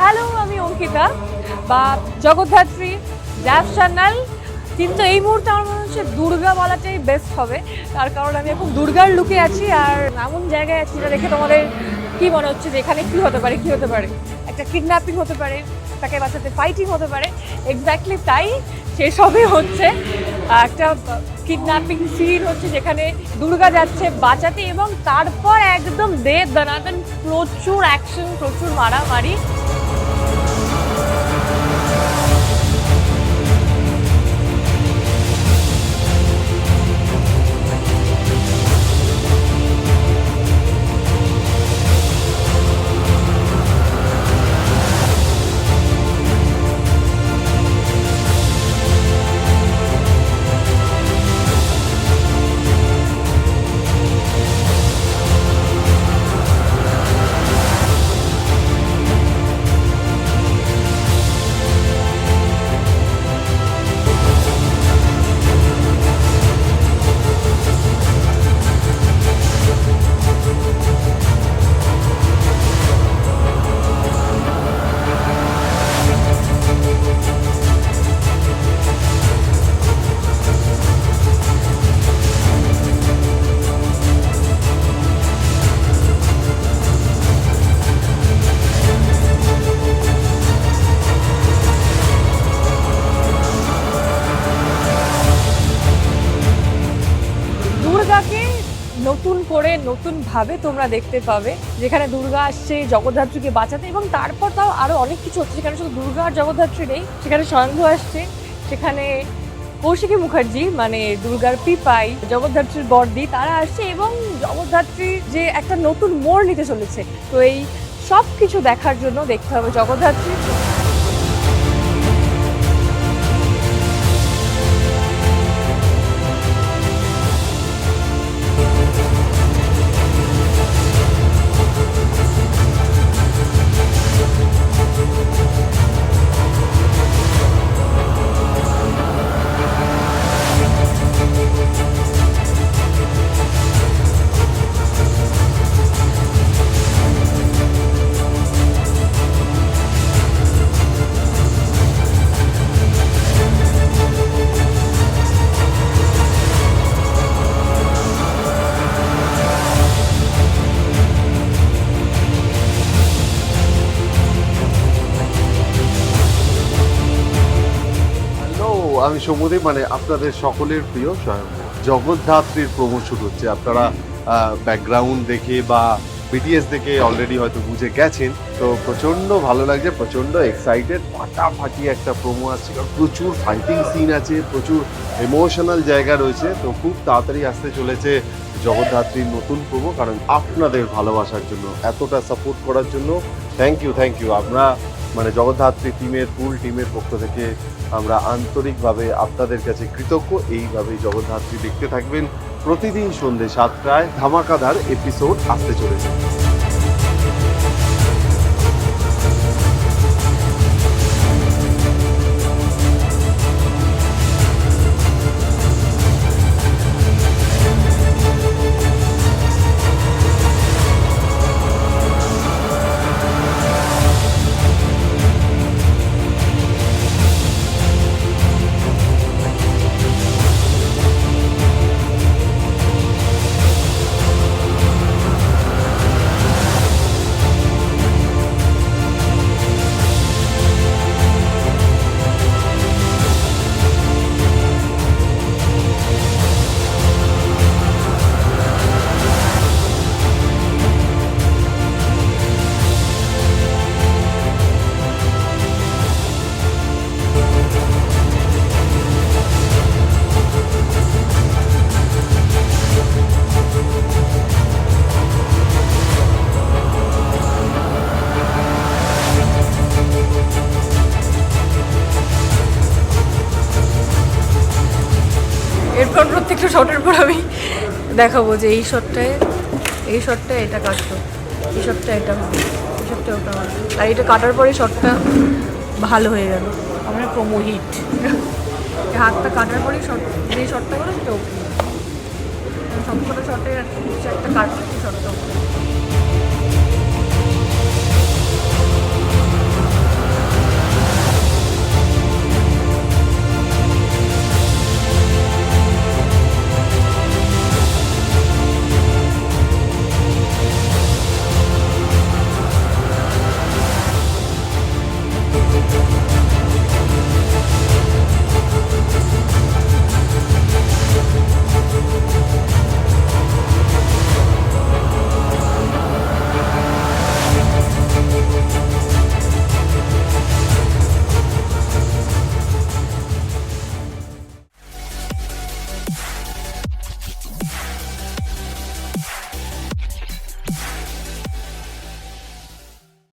Hello, আমি অঙ্কিতা। বা Jagaddhatri rap channel কিন্তু এই মুহূর্তে আমার মনে হচ্ছে দুর্গা বলাটাই বেস্ট হবে। তার কারণ আমি এখন দুর্গার লুকে আছি আর এমন জায়গায় আছি যেটা দেখে তোমাদের কি মনে হচ্ছে যে এখানে কী হতে পারে, কি হতে পারে? একটা কিডন্যাপিং হতে পারে, তাকে বাঁচাতে ফাইটিং হতে পারে। এক্স্যাক্টলি তাই সেসবই হচ্ছে একটা কিডন্যাপিং সিন হচ্ছে যেখানে দুর্গা যাচ্ছে বাঁচাতে এবং তারপর একদম দে দানাদান প্রচুর অ্যাকশন প্রচুর মারামারি। নতুন করে, নতুন ভাবে তোমরা দেখতে পাবে। যেখানে দুর্গা আসছে, জগদ্ধাত্রীকে বাঁচাতে এবং তারপর তাও আরও অনেক কিছু হচ্ছে। যেখানে শুধু দুর্গা আর জগদ্ধাত্রী নেই, সেখানে স্বয়ংভু আসছে। সেখানে কৌশিকী মুখার্জি মানে দুর্গার পিপাই, জগদ্ধাত্রীর বর্দি, তারা আসছে এবং জগদ্ধাত্রী যে একটা নতুন মোড় নিতে চলেছে। তো এই সব কিছু দেখার জন্য দেখতে হবে জগদ্ধাত্রী আমি সৌমদেব মানে আপনাদের সকলের প্রিয় জগদ্ধাত্রীর প্রমোশন হচ্ছে। আপনারা ব্যাকগ্রাউন্ড দেখে বা বিটিএস দেখে অলরেডি হয়তো বুঝে গেছেন। তো প্রচণ্ড ভালো লাগছে প্রচণ্ড এক্সাইটেড ফাটাফাটি একটা প্রোমো আসছে কারণ প্রচুর ফাইটিং সিন আছে, প্রচুর ইমোশনাল জায়গা রয়েছে। তো খুব তাড়াতাড়ি আসতে চলেছে জগদ্ধাত্রীর নতুন প্রোমো কারণ আপনাদের ভালোবাসার জন্য, এতটা সাপোর্ট করার জন্য। থ্যাংক ইউ থ্যাংক ইউ আমরা মানে জগদ্ধাত্রী টিমের ফুল টিমের পক্ষ থেকে আমরা আন্তরিকভাবে আপনাদের কাছে কৃতজ্ঞ। এইভাবেই জগদ্ধাত্রী দেখতে থাকবেন। প্রতিদিন সন্ধে সাতটায় ধামাকাদার এপিসোড আসতে চলেছে। এরপর প্রত্যেকটা শটের পর আমি দেখাবো যে এই শটটায় এই শটটা এটা কাটতো এই শটটা এটা হবে, এই শটটা ওটা হবে। আর এটা কাটার পরে শটটা ভালো হয়ে গেল। আমার প্রোমো হিট হাতটা কাটার পরেই শট যে শটটা হলো সেটা ওকে সবকটা শটে একটা ওকে